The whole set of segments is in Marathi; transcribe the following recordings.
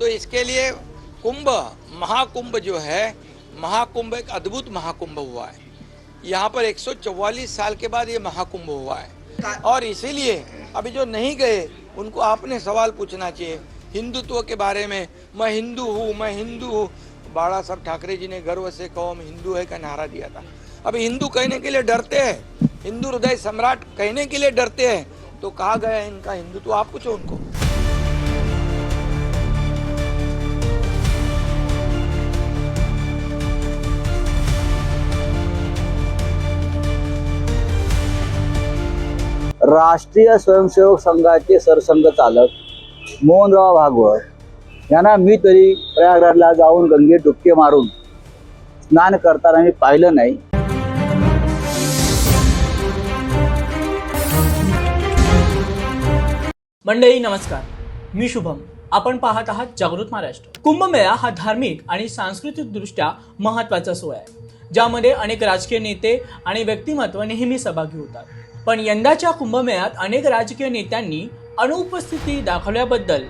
तो इसके लिए कुंभ, महाकुंभ जो है, महाकुंभ एक अद्भुत महाकुंभ हुआ है। यहाँ पर 144 साल के बाद ये महाकुंभ हुआ है। और इसीलिए अभी जो नहीं गए, उनको आपने सवाल पूछना चाहिए, हिंदुत्व के बारे में। मैं हिंदू हूँ, मैं हिंदू हूँ। बाड़ा साहब ठाकरे जी ने गर्व से कहो, हम हिंदू है का नारा दिया था। अभी हिंदू कहने के लिए डरते हैं, हिंदू हृदय सम्राट कहने के लिए डरते हैं तो कहा गया इनका हिंदुत्व। आप पूछो उनको। राष्ट्रीय स्वयंसेवक संघाचे सरसंघचालक मोहनराव भागवत. यांना मी तरी प्रयागराजला जाऊन गंगे डुबके मारून स्नान करताना मी पाहिलं नाही. मंडळी नमस्कार. मी शुभम. आपण पाहत आहात जागृत महाराष्ट्र. कुंभमेळा हा धार्मिक आणि सांस्कृतिक दृष्ट्या महत्त्वाचा सोहळा आहे ज्यामध्ये अनेक राजकीय नेते आणि व्यक्तिमत्व नेहमी सहभागी होतात. पण यंदाच्या कुंभमेळ्यात अनेक राजकीय नेत्यांनी अनुपस्थिती दाखवल्याबद्दल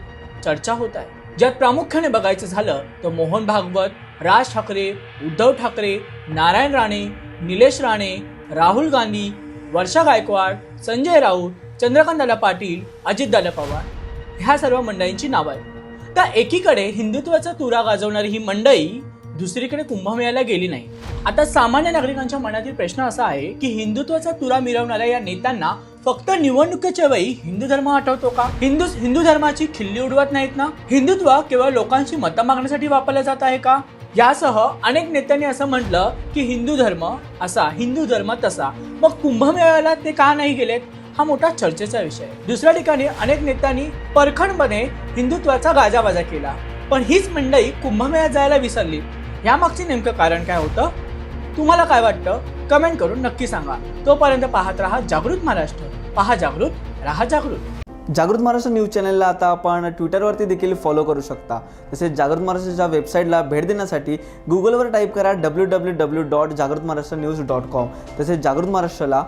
चर्चा होत आहे. ज्यात प्रामुख्याने बघायचं झालं तर मोहन भागवत राज ठाकरे उद्धव ठाकरे नारायण राणे निलेश राणे राहुल गांधी वर्षा गायकवाड संजय राऊत चंद्रकांतदादा पाटील अजितदादा पवार ह्या सर्व मंडळींची नावं आहेत. त्या एकीकडे हिंदुत्वाचा तुरा गाजवणारी ही मंडळी दुसरीकडे कुंभमेळ्याला गेली नाही. आता सामान्य नागरिकांच्या मनातील प्रश्न असा आहे की हिंदुत्वाचा तुरा मिरवणाऱ्या या नेत्यांना फक्त निवडणुकीच्या वेळी हिंदू धर्म आठवतो का? हिंदू हिंदू धर्माची खिल्ली उडवत नाहीत ना? हिंदुत्व केवळ लोकांची मतं मागण्यासाठी वापरलं जात आहे का? यासह अनेक नेत्यांनी असं म्हटलं की हिंदू धर्म असा हिंदू धर्म तसा. मग कुंभमेळ्याला ते का नाही गेलेत? हा मोठा चर्चेचा विषय दुसऱ्या ठिकाणी अनेक नेत्यांनी परखडपणे हिंदुत्वाचा गाजावाजा केला. पण हीच मंडळी कुंभमेळ्यात जायला विसरली. यामागचे नेमकं कारण काय होतं? तुम्हाला काय वाटतं? कमेंट करून नक्की सांगा. तोपर्यंत पाहत राहा जागृत महाराष्ट्र. पहा जागृत राहा जागृत. जागृत महाराष्ट्र न्यूज चॅनलला आता आपण ट्विटरवरती देखील फॉलो करू शकता. तसेच जागृत महाराष्ट्राच्या वेबसाईटला भेट देण्यासाठी गुगलवर टाईप करा डब्ल्यू डब्ल्यू डब्ल्यू डॉट जागृत महाराष्ट्र न्यूज डॉट कॉम तसेच जागृत महाराष्ट्राला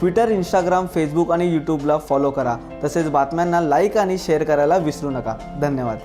ट्विटर इंस्टाग्राम फेसबुक आणि यूट्यूबला फॉलो करा. तसेच बातम्यांना लाईक आणि शेअर करायला विसरू नका. धन्यवाद.